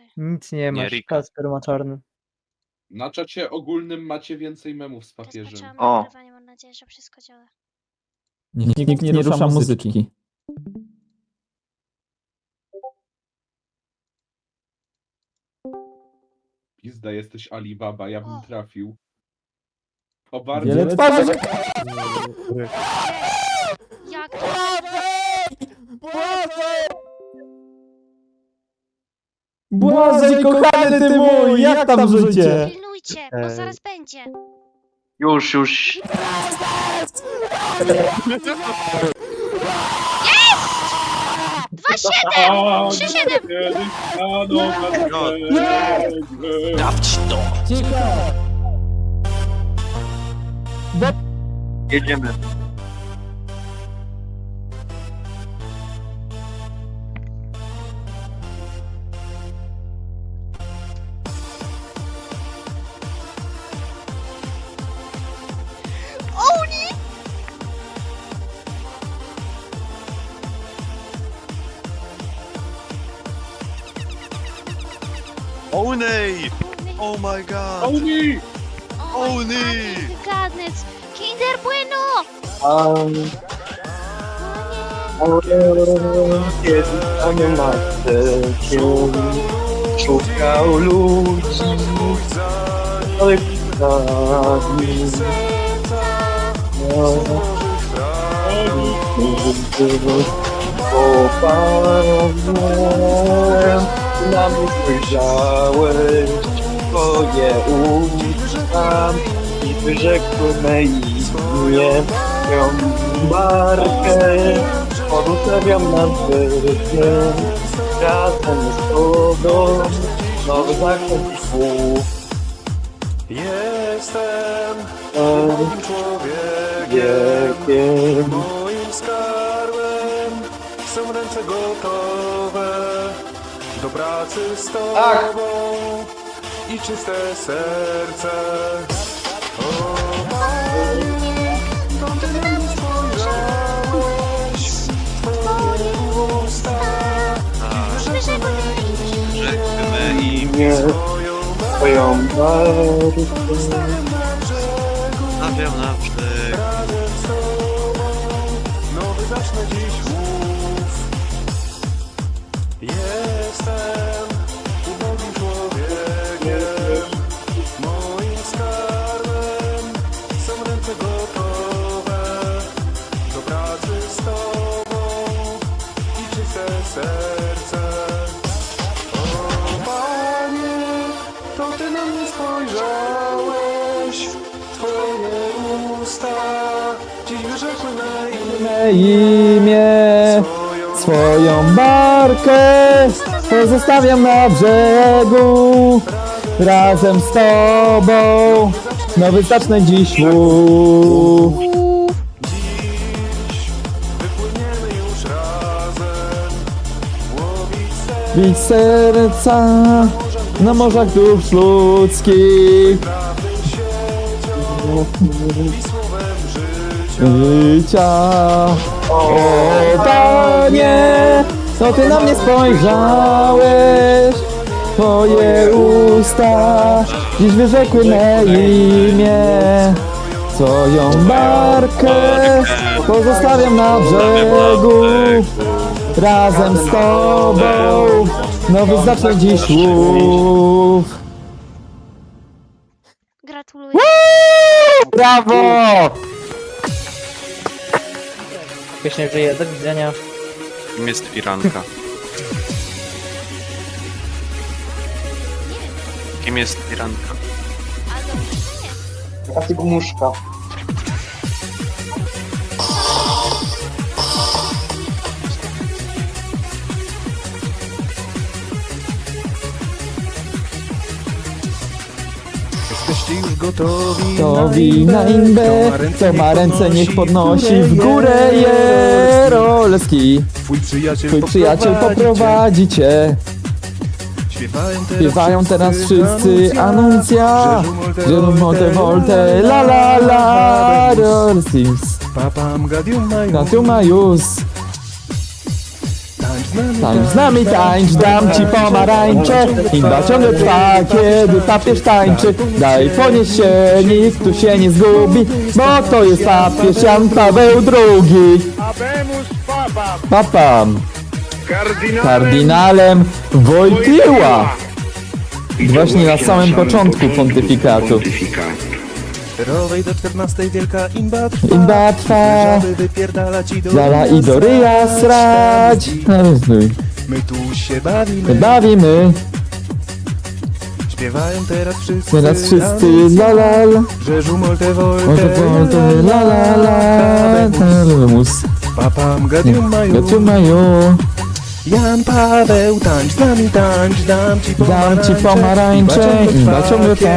Okej. Nic nie masz. Kasper ma czarny. Na czacie ogólnym macie więcej memów z papieżem. Rozpoczęłam O. nagrywanie, mam nadzieję, że wszystko działa. Nikt, nikt nie, rusza muzyczki. Pizda, jesteś Alibaba, ja bym O. trafił. O bardzo. Wiele twarzy! Jak to? Błażej, kochany ty mój, jak tam życie? Pilnujcie, bo Ej. zaraz będzie. Już, już. Dwa siedem! Trzy siedem! Dawć to! Jedziemy. Onej! Oh my god! Oni! Oni! Gadnec! Kinder Bueno! Um, O kiedy panią matkę się szukał ludzi, ale przynajmniej Popanem na mnie spojrzałeś, twoje usta i wyrzekły me imię, moją markę, pozostawiam na wyżnie, razem z tobą, nowy zakręt słów. Jestem Em, drugim człowiekiem, Wiekiem, moim skarbem. Są ręce gotowe do pracy z tobą i czyste serce. O Panie, to Ty na mnie spojrzałeś, Twoje usta wyrzekły me Rzekmy im nie Twoją twoją markę. stawiam na brzeg. Imię swoją barkę pozostawiam na brzegu. Razem z tobą, nowy zacznę dziś łów. Bić serca na morzach dusz ludzkich. Życia. O Panie, to Ty na mnie spojrzałeś, Twoje usta dziś wyrzekły me imię. Swoją barkę pozostawiam na brzegu, razem z Tobą, nowy zacznę dziś łów. Gratuluję. Brawo! Śmiesznie żyje, do widzenia. Kim jest firanka? Kim jest firanka? Ty gumuszka. Jesteście już gotowi Gotowi na imbę, kto ma ręce niech podnosi. w górę Jerolski. Twój przyjaciel, Twój przyjaciel poprowadzi cię. Śpiewają teraz, Śpiewają teraz wszyscy anuncja, że molte volte la la la Rolstings. Papam gadium już, Tańcz z nami Tańcz dam ci pomarańcze Imba ciągle trwa, kiedy papież tańczy. Daj ponieść się, nikt tu się nie zgubi Bo to jest papież Jan Paweł II Abemus Papa, Papam, kardynałem Wojtyła. Właśnie na samym początku pontyfikatu Rowej do 14 wielka imba trwa. Imba trwa, Żaby wypierdalać i do dala i do ryja srać. My tu się bawimy, Bawimy, śpiewają teraz wszyscy. teraz wszyscy la la la. Że żumolte wolte, Może wolte la la la Mus Papam gadium mają. Gaciumają Jan Paweł, tańcz z nami, tańcz, dam ci Dam pomarańcze. ci pomarańcze Imba ciągle trwa,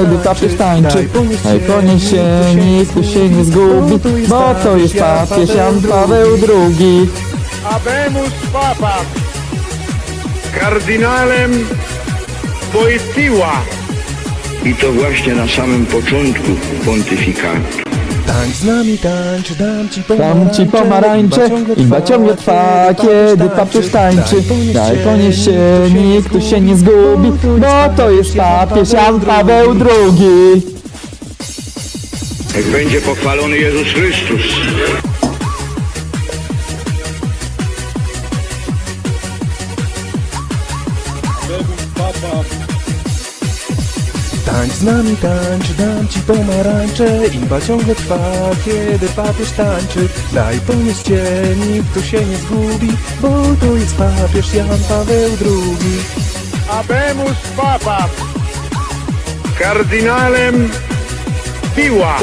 kiedy papież tańczy Daj ponieść się, nikt tu się nie zgubi Bo to jest papież Jan Paweł II Abemus Papa, kardynałem Wojtyła. I to właśnie na samym początku pontyfikatu. Tańcz z nami, tańcz, dam ci Dam pomarańcze. ci pomarańcze Imba ciągle trwa, kiedy papież tańczy. Daj ponieść się, nikt tu się nie zgubi. Bo to jest papież Jan Paweł II Jak będzie pochwalony Jezus Chrystus. Tańcz z nami, tańcz, dam ci pomarańcze Imba ciągle trwa, kiedy papież tańczy. Daj ponieść cię, nikt tu się nie zgubi Bo to jest papież Jan Paweł II Abemus Papa Kardynałem Piła.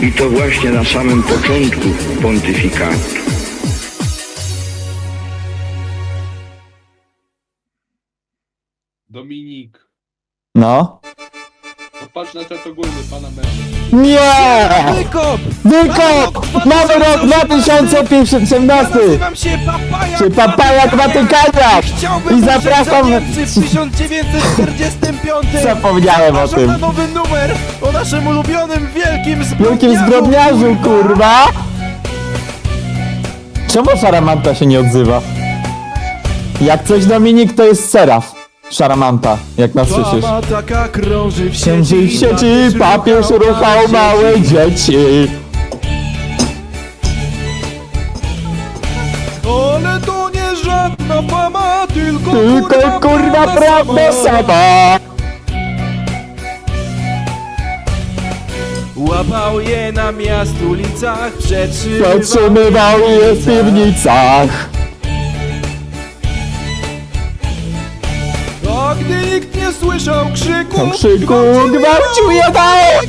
I to właśnie na samym początku pontyfikatu. Dominik. No patrz na czat ogólny pana. Nie! Wykop! Wykop! Nowy rok 2018! Nazywam się Papaja Czy papaja Watykania! Chciałbym I zapraszam... w 1945 Zapomniałem o tym. na nowy numer o naszym ulubionym wielkim zbrodniarzu Wielkim zbrodniarzu, kurwa! Czemu Szaramanta się nie odzywa? Jak coś Dominik, to jest Seraf. Szaramanta, jak nas słyszysz. Baba taka krąży w sieci, sieci, papież ruchał małe dzieci. Ale to nie żadna fama, tylko, Tylko kurwa prawda sama. Łapał je na miast ulicach, przetrzymywał Zatrzymywał je w piwnicach. Nie słyszał krzyku, Po krzyku gwałcił je dalej.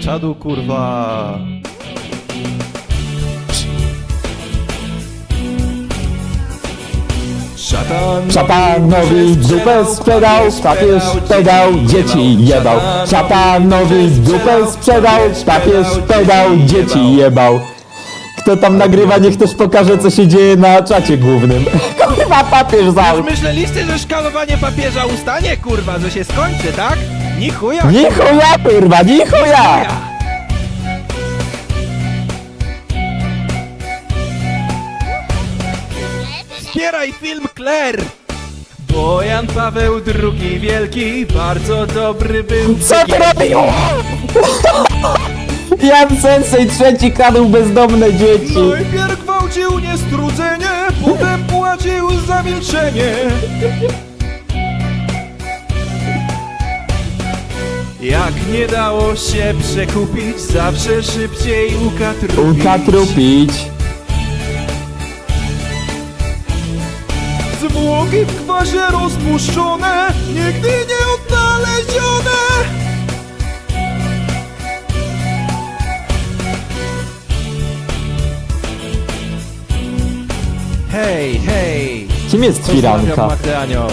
Czadu kurwa Szatan Szatanowi dupę sprzedał, papież pedał, dzieci jebał. Szatanowi dupę sprzedał, papież pedał, dzieci jebał. Kto tam nagrywa, niech też pokaże, co się dzieje na czacie głównym. Kurwa, papież zał. Myśleliście, że szkalowanie papieża ustanie, kurwa, że się skończy, tak? Ni chuja. Ni chuja, kurwa, ni chuja! Wspieraj film Claire! Bo Jan Paweł II Wielki bardzo dobry był. Co ty robił? Jan Sensei trzeci kradł bezdomne dzieci. Najpierw gwałcił niestrudzenie, potem płacił za milczenie Jak nie dało się przekupić, zawsze szybciej ukatrupić. Ukatrupić. Zwłoki w kwasie rozpuszczone, nigdy nie odnalezione Hej, hej! Kim jest firanka? Magdę Anioł.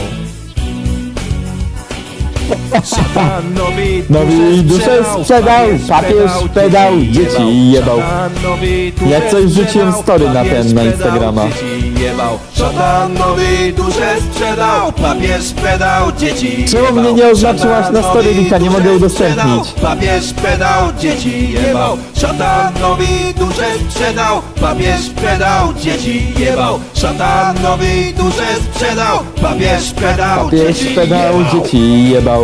Szatanowi Nowi duszę sprzedał, papież pedał, dzieci jebał. Duszę Jak coś rzuciłem story na ten, na Instagrama. dzieci jebał Szatanowi duszę sprzedał Papież pedał dzieci Czemu jebał. mnie nie oznaczyłaś na story, Wika? Nie mogę udostępnić. Papież pedał dzieci jebał Szatanowi duszę sprzedał Papież pedał dzieci jebał Szatanowi duszę sprzedał Papież pedał Papież dzieci pedał jebał. dzieci jebał.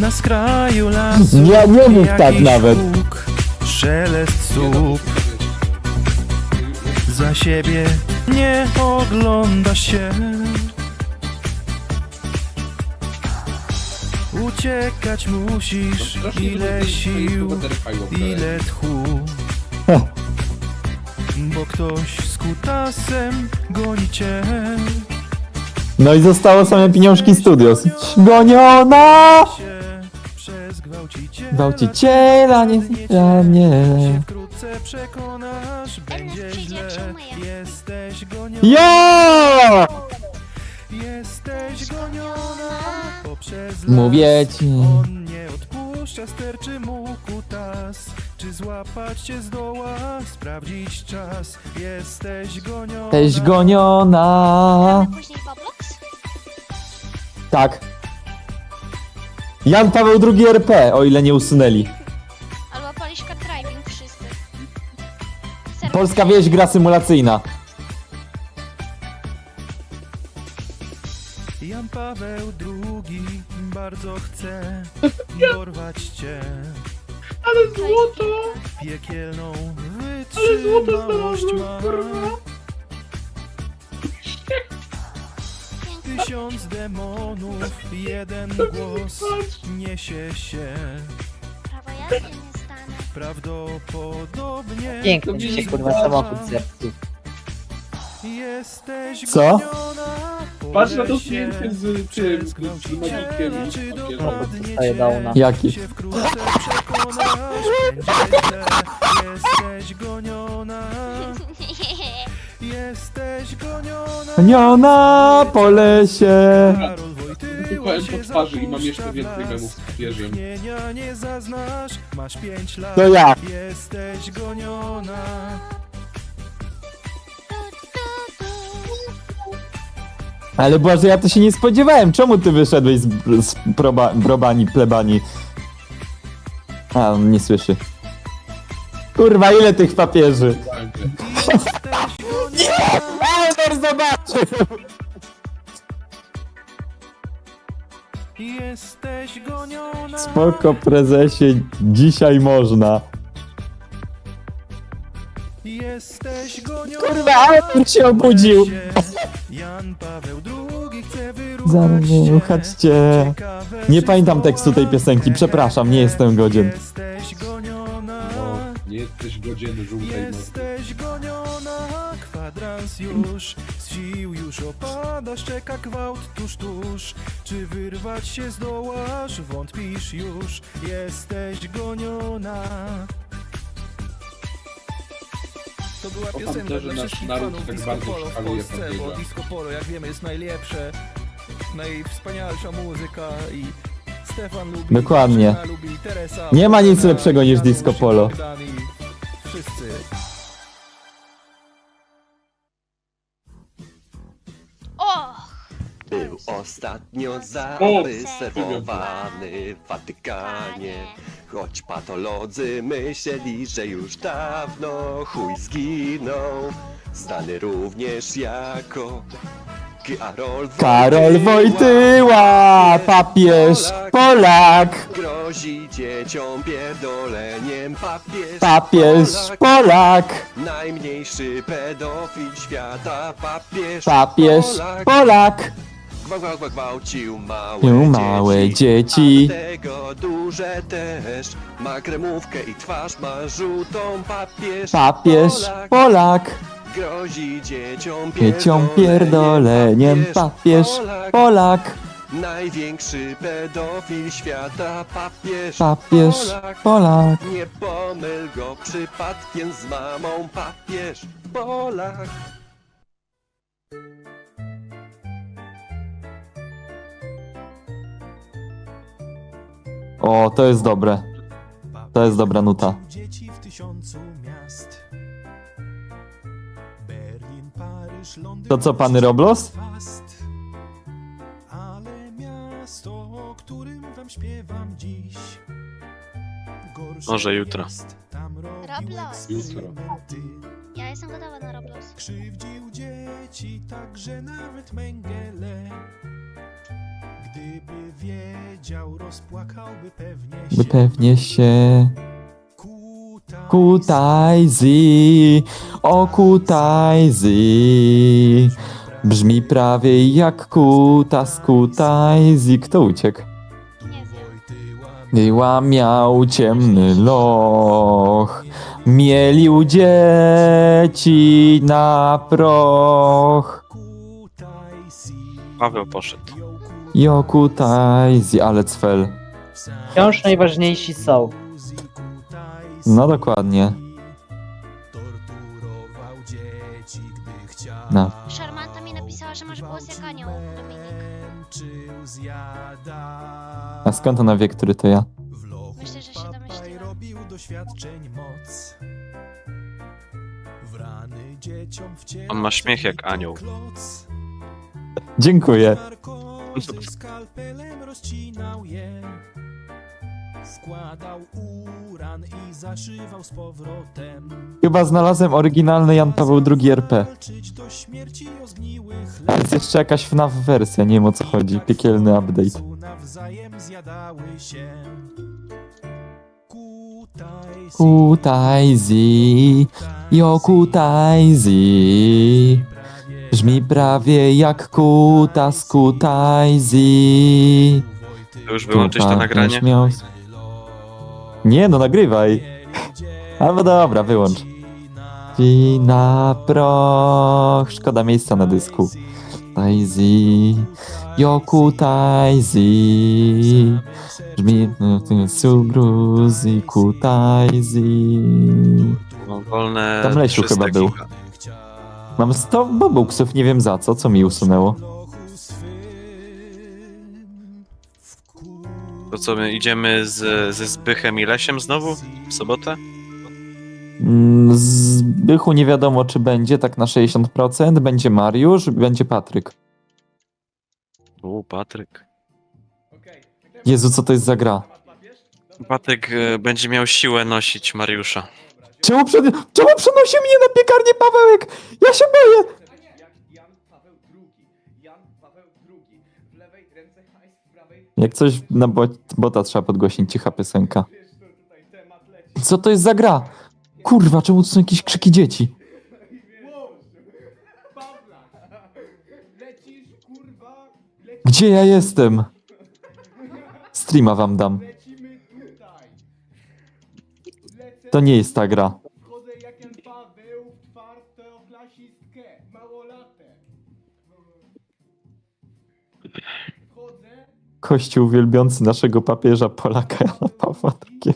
Na skraju lasu Ja nie mów tak jakiś nawet. huk, Szelest słup Za siebie nie ogląda się Uciekać musisz Ile sił, ile tchu Bo ktoś z kutasem goni cię No i zostało same pieniążki studios. Goniona! się gwałciciela nie ja się nie. wkrótce przekonasz, będzie źle. Jesteś goniona, Ja! jesteś goniona poprzez las. Mówię ci. On nie odpuszcza, sterczy mu kutas. Czy złapać cię zdoła, sprawdzić czas. Jesteś goniona. Jesteś goniona. Później Roblox? Tak. Jan Paweł II RP, o ile nie usunęli. Albo Poliszka Driving wszyscy. Serwer Polska wieś gra symulacyjna. Jan Paweł II bardzo chce dorwać cię. Ale złoto! Piekielną wytrzymałość ma. Tysiąc demonów, jeden głos niesie się. Prawo jazdy nie stanę. Prawdopodobnie Pięknie się kurwa samochód zepsuł. jesteś Co? goniona po Patrz na to zdjęcie z tym, z magikiem i Czy Dostaję cię? downa. Jaki? się wkrótce przekonasz, będzie źle. Jesteś goniona, jesteś goniona. Goniona po lesie. Karol Wojtyła Wypukałem się po twarzy i mam jeszcze zapuszcza więcej memów z papieżem. Istnienia nie zaznasz, masz pięć lat. To ja. Jesteś goniona. Ale Boże, ja to się nie spodziewałem. Czemu ty wyszedłeś z, z proba, brobani, plebani? A, on nie słyszy. Kurwa, ile tych papieży? Jesteś goniona. Spoko, prezesie, dzisiaj można. Jesteś goniona. Kurwa, Elmer się obudził! Jan Paweł II chce wyruchać Zaruchać cię. Nie pamiętam tekstu tej piosenki, przepraszam, nie jestem godzien. Jesteś goniona. No, nie jesteś godzien żółtej nocy. Jesteś goniona, kwadrans już, z sił już opadasz, czeka gwałt tuż, tuż. Czy wyrwać się zdołasz? Wątpisz już, jesteś goniona. To była Kocham piosenka to, że dla nasz wszystkich naród fanów tak disco bardzo polo w szkaluje Polsce, bo papieża. disco polo, jak wiemy, jest najlepsze, najwspanialsza muzyka i Stefan lubi, Dokładnie. Lubi, Teresa, Nie ma nic Bożena, lepszego niż Janusz, disco polo. Bogdan i Wszyscy. Ostatnio zapy zaserwowany w Watykanie Choć patolodzy myśleli, że już dawno chuj zginął Znany również jako Karol Karol Wojtyła, papież Polak. Grozi dzieciom pierdoleniem papież Papież Polak. Polak. Najmniejszy pedofil świata papież Papież Polak. Polak. Gwał, gwał, gwał, gwałcił małe, Miał małe dzieci. A tego duże też Ma kremówkę i twarz ma żółtą papież Papież Polak. Polak. Grozi dzieciom Dzieciom pierdoleniem papież Polak. Największy pedofil świata papież Papież Polak. Polak. Nie pomyl go przypadkiem z mamą papież Polak O, to jest dobre. To jest dobra nuta. Dzieci w tysiącu miast. Berlin, Paryż, Londyn. To co, pany Roblos? Fast. Ale miasto, o którym wam śpiewam dziś. Gorsze Może jutro. jest, Tam robił Roblox. eksperymenty. Ja jestem gotowa na Roblox. Krzywdził dzieci, także nawet Mengele. Gdyby wiedział, rozpłakałby pewnie By się. pewnie się Kutaj, Kutajzi, o Kutajzi. Brzmi prawie jak kutas Kutajzi. Kto uciekł? Nie wiem. Była miał ciemny loch, mielił dzieci na proch. Paweł poszedł. Jokutajzi, ale cfel. Wciąż najważniejsi są. No dokładnie. Torturował dzieci, gdy chciał. No. Szarmanta mi napisała, że masz głos jak anioł, Dominik. A skąd ona wie, który to ja? Myślę, że się wcierał On ma śmiech jak anioł. Dziękuję. Skalpelem rozcinał je. Wkładał uran i zaszywał z powrotem. Chyba znalazłem oryginalny Jan Paweł II RP. Walczyć do śmierci o To jest jeszcze jakaś FNAF wersja, nie wiem o co chodzi. Piekielny update. Nawzajem zjadały się. Kutaj Kutajzi, Jokutajzi. Brzmi prawie jak kutas Kutajzi. To już wyłączyć to nagranie? Miał... Nie no, nagrywaj. Albo dobra, wyłącz. I na proch. Szkoda miejsca na dysku. Tajzi, Joku Tajzi. Brzmi no, Subruzi Kutajzi. Mam wolne Tam Lesiu 300 chyba był. giga. Mam 100 bobuksów, nie wiem za co, co mi usunęło. To co, my idziemy z, ze Zbychem i Lesiem znowu? W sobotę? Mm, Z Bychu nie wiadomo, czy będzie tak na 60%. Będzie Mariusz, będzie Patryk. U, Patryk. Jezu, co to jest za gra? Patryk e, będzie miał siłę nosić Mariusza. Czemu, przed... Czemu przenosi mnie na piekarnię Pawełek? Ja się boję! Jak coś na bo bota trzeba podgłosić, cicha piosenka. Co to jest za gra? Kurwa, czemu to są jakieś krzyki dzieci? Gdzie ja jestem? Streama wam dam. To nie jest ta gra. Chodzę jak Jan Paweł w czwartoklasistkę, małolatę. Chodzę Kościół wielbiący naszego papieża Polaka Jana Pawła II.